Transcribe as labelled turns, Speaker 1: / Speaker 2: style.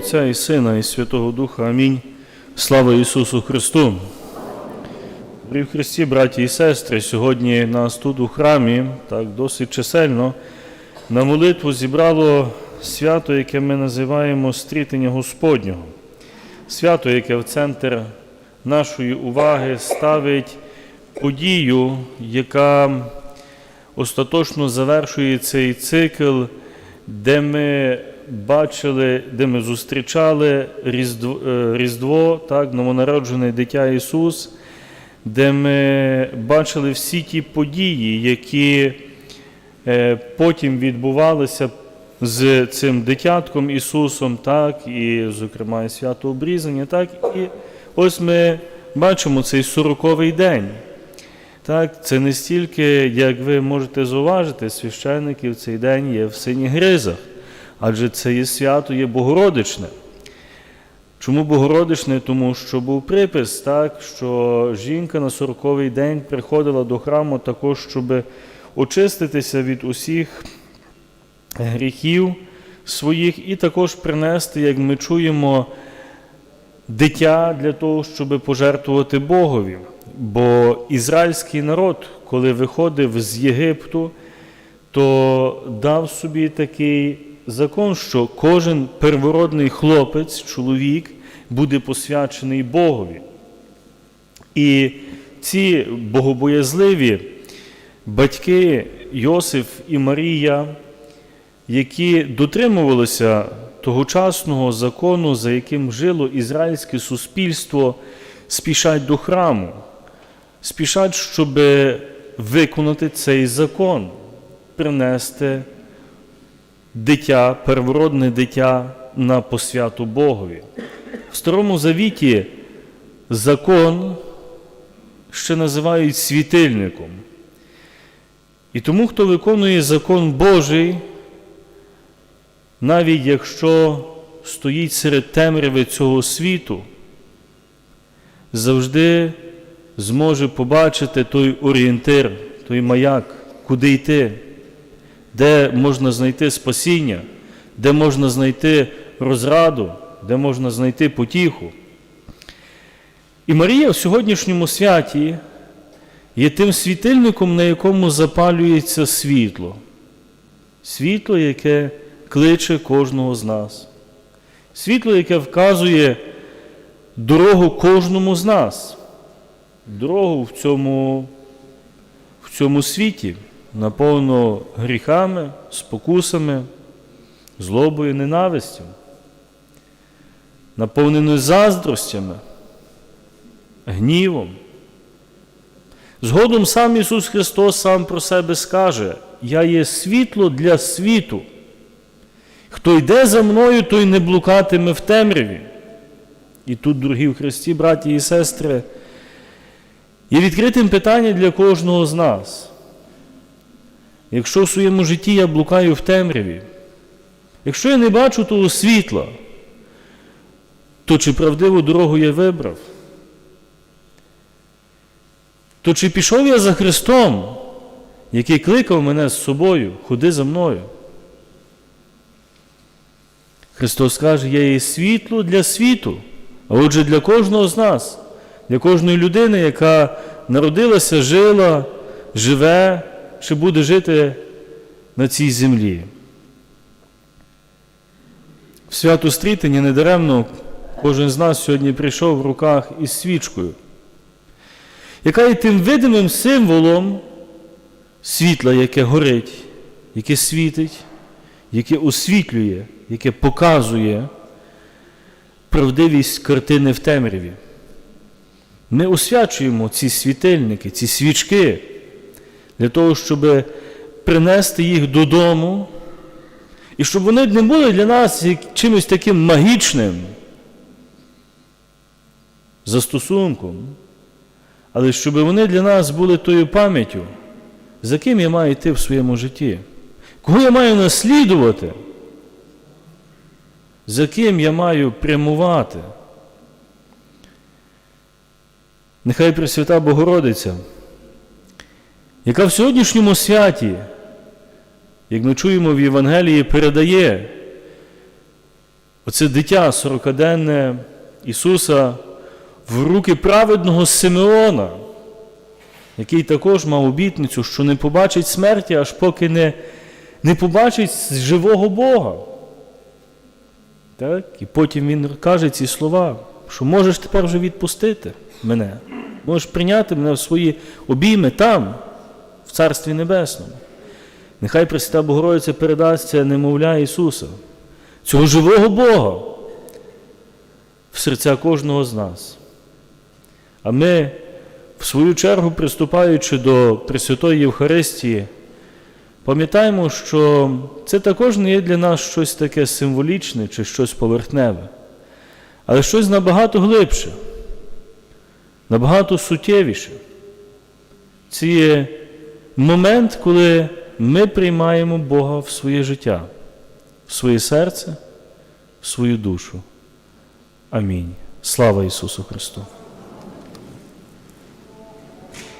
Speaker 1: Отця і Сина, і Святого Духа. Амінь. Слава Ісусу Христу. Дорогі Христі, браті і сестри, сьогодні нас тут у храмі, так досить чисельно, на молитву зібрало свято, яке ми називаємо стрітення Господнього. Свято, яке в центр нашої уваги ставить подію, яка остаточно завершує цей цикл, де ми бачили, де ми зустрічали Різдво, е, Різдво так, новонароджене дитя Ісус, де ми бачили всі ті події, які е, потім відбувалися з цим дитятком Ісусом, так, і, зокрема, і свято обрізання, так, і ось ми бачимо цей сороковий день. Так, це не стільки, як ви можете зауважити, священники в цей день є в синіх гризах, адже це є свято, є Богородичне. Чому Богородичне? Тому що був припис, так, що жінка на 40-й день приходила до храму також, щоб очиститися від усіх гріхів своїх, і також принести, як ми чуємо, дитя для того, щоб пожертвувати Богові. Бо ізраїльський народ, коли виходив з Єгипту, то дав собі такий закон, що кожен первородний хлопець, чоловік, буде посвячений Богові. І ці богобоязливі батьки Йосиф і Марія, які дотримувалися тогочасного закону, за яким жило ізраїльське суспільство, спішать до храму, спішать, щоб виконати цей закон, принести дитя, первородне дитя на посвяту Богові. В Старому Завіті закон ще називають світильником. І тому, хто виконує закон Божий, навіть якщо стоїть серед темряви цього світу, завжди зможе побачити той орієнтир, той маяк, куди йти, де можна знайти спасіння, де можна знайти розраду, де можна знайти потіху. І Марія в сьогоднішньому святі є тим світильником, на якому запалюється світло. Світло, яке кличе кожного з нас. Світло, яке вказує дорогу кожному з нас, дорогу в цьому, в цьому світі, наповнено гріхами, спокусами, злобою, ненавистю, наповненою заздростями, гнівом. Згодом сам Ісус Христос сам про себе скаже: Я є світло для світу. Хто йде за мною, той не блукатиме в темряві. І тут, дорогі в Христі, браті і сестри, є відкритим питання для кожного з нас. Якщо в своєму житті я блукаю в темряві, якщо я не бачу того світла, то чи правдиву дорогу я вибрав? То чи пішов я за Христом, який кликав мене з собою, ходи за мною? Христос каже, я є світло для світу, а отже, для кожного з нас, для кожної людини, яка народилася, жила, живе чи буде жити на цій землі. В свято стрітення недаремно кожен з нас сьогодні прийшов в руках із свічкою, яка є тим видимим символом світла, яке горить, яке світить, яке освітлює, яке показує правдивість картини в темряві. Ми освячуємо ці світильники, ці свічки для того, щоб принести їх додому, і щоб вони не були для нас чимось таким магічним застосунком, але щоб вони для нас були тою пам'яттю, за ким я маю йти в своєму житті, кого я маю наслідувати, за ким я маю прямувати. Нехай Пресвята Богородиця, яка в сьогоднішньому святі, як ми чуємо в Євангелії, передає Оце дитя сорокаденне Ісуса в руки праведного Симеона, який також мав обітницю, що не побачить смерті, аж поки не, не побачить живого Бога. Так? І потім він каже ці слова, що можеш тепер вже відпустити мене, можеш прийняти мене в свої обійми там, Царстві Небесному. Нехай Пресвята Богородиця передасться немовля Ісуса, цього живого Бога в серця кожного з нас. А ми, в свою чергу, приступаючи до Пресвятої Євхаристії, пам'ятаємо, що це також не є для нас щось таке символічне чи щось поверхневе, але щось набагато глибше, набагато суттєвіше. Є момент, коли ми приймаємо Бога в своє життя, в своє серце, в свою душу. Амінь. Слава Ісусу Христу!